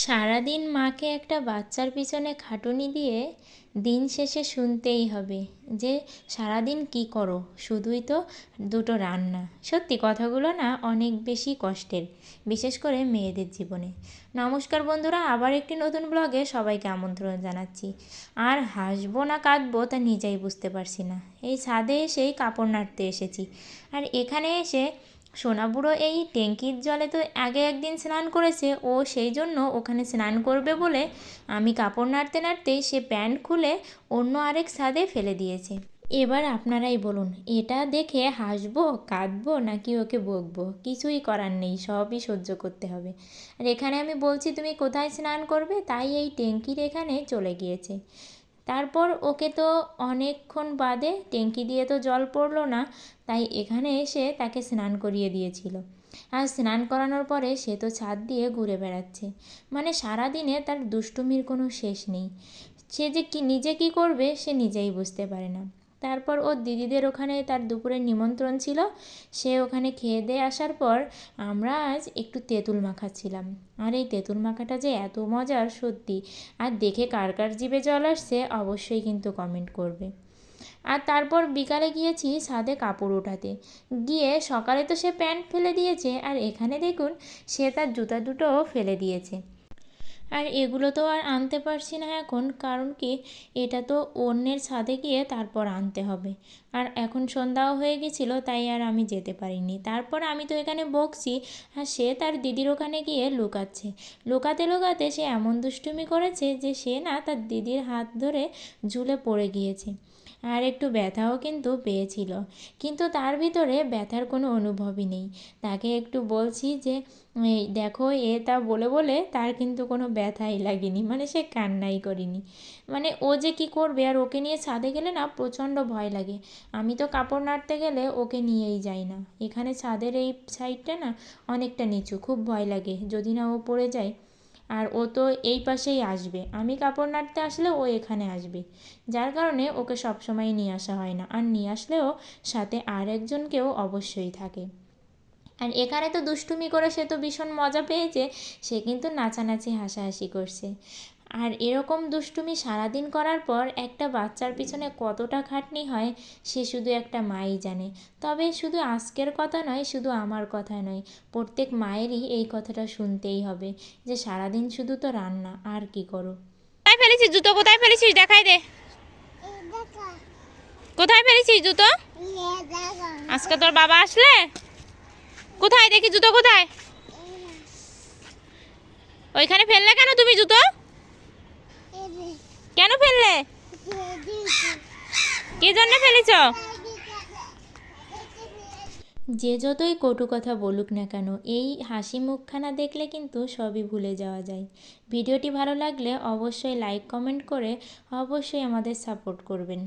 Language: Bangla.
সারাদিন মাকে একটা বাচ্চার পিছনে খাটুনি দিয়ে দিন শেষে শুনতেই হবে যে সারাদিন কী করো? শুধুই তো দুটো রান্না। সত্যি কথাগুলো না অনেক বেশি কষ্টের, বিশেষ করে মেয়েদের জীবনে। নমস্কার বন্ধুরা, আবার একটি নতুন ব্লগে সবাইকে আমন্ত্রণ জানাচ্ছি। আর হাসবো না কাঁদবো তা নিজেই বুঝতে পারছি না। এই ছাদে এসেই কাপড় নাড়তে এসেছি। আর এখানে এসে সোনাবুড়ো এই ট্যাঙ্কির জলে তো আগে একদিন স্নান করেছে, ও সেই জন্য ওখানে স্নান করবে বলে আমি কাপড় নাড়তে নাড়তেই সে প্যান্ট খুলে অন্য আরেক ছাদে ফেলে দিয়েছে। এবার আপনারাই বলুন, এটা দেখে হাসবো, কাঁদবো নাকি ওকে বকবো? কিছুই করার নেই, সবই সহ্য করতে হবে। আর এখানে আমি বলছি, তুমি কোথায় স্নান করবে? তাই এই ট্যাঙ্কির এখানে চলে গিয়েছে। তারপর ওকে তো অনেকক্ষণ বাদে ট্যাঙ্কি দিয়ে তো জল পড়ল না, তাই এখানে এসে তাকে স্নান করিয়ে দিয়েছিল। আর স্নান করানোর পরে সে তো ছাদ দিয়ে ঘুরে বেড়াচ্ছে। মানে সারাদিনে তার দুষ্টুমির কোনো শেষ নেই। সে যে কি, নিজে কি করবে সে নিজেই বুঝতে পারে না। তারপর ওর দিদিদের ওখানে তার দুপুরের নিমন্ত্রণ ছিল। সে ওখানে খেয়ে দিয়ে আসার পর আমরা আজ একটু তেঁতুল মাখাচ্ছিলাম আর এই তেঁতুল মাখাটা যে এত মজার সত্যি। আর দেখে কার কার জিভে জল আসছে অবশ্যই কিন্তু কমেন্ট করবে। আর তারপর বিকালে গিয়েছি ছাদে কাপড় ওঠাতে। গিয়ে সকালে তো সে প্যান্ট ফেলে দিয়েছে। আর এখানে দেখুন, সে তার জুতা দুটোও ফেলে দিয়েছে। আর এগুলো তো আর আনতে পারছি না এখন, কারণ কি এটা তো অন্যের ছাদে গিয়ে তারপর আনতে হবে। আর এখন সন্ধ্যাও হয়ে গেছিল, তাই আর আমি যেতে পারিনি। তারপর আমি তো এখানে বকছি, আর সে তার দিদির ওখানে গিয়ে লুকাচ্ছে। লুকাতে লুকাতে সে এমন দুষ্টুমি করেছে যে সে না তার দিদির হাত ধরে ঝুলে পড়ে গিয়েছে। আর একটু ব্যথাও কিন্তু পেয়েছিল। কিন্তু তার ভিতরে ব্যথার কোনো অনুভবই নেই। তাকে একটু বলছি যে এই দেখো, এ তা বলে বলে তার কিন্তু কোনো ব্যথাই লাগেনি মানে সে কান্নাই করেনি। মানে ও যে কী করবে, আর ওকে নিয়ে ছাদে গেলে না প্রচণ্ড ভয় লাগে। আমি তো কাপড় নাড়তে গেলে ওকে নিয়েই যাই না। এখানে ছাদের এই সাইডটা না অনেকটা নিচু, খুব ভয় লাগে যদি না ও পড়ে যায়। আর ও তো এই পাশেই আসবে। আমি কাপড় নাড়তে আসলে ও এখানে আসবে। যার কারণে ওকে সবসময় নিয়ে আসা হয় না। আর নিয়ে আসলেও সাথে আর একজনকেও অবশ্যই থাকে। আর এখানে তো দুষ্টুমি করে সে তো ভীষণ মজা পেয়েছে সে কিন্তু নাচানাচি হাসাহাসি করছে। আর এরকম দুষ্টুমি সারাদিন করার পর একটা বাচ্চার পিছনে কতটা খাটনি হয় সে শুধু একটা মাই জানে। তবে শুধু আজকের কথা নয় শুধু আমার কথা নয় প্রত্যেক মায়েরই এই কথাটা শুনতেই হবে যে সারাদিন শুধু তো রান্না আর কি করো? কোথায় ফেলেছিস জুতো? কোথায় ফেলেছিস? দেখাই দে। কোথায় ফেলেছিস জুতো? আজকে তোর বাবা আসলে? কোথায়? দেখি জুতো কোথায়? ওইখানে ফেললে কেন তুমি জুতো? কেন ফেললে? কে জন্য ফেলেছ? যে যতই কটু কথা বলুক না কেন, এই হাসি মুখখানা দেখলে কিন্তু সবই ভুলে যাওয়া যায়। ভিডিওটি ভালো লাগলে অবশ্যই লাইক কমেন্ট করে অবশ্যই আমাদের সাপোর্ট করবেন।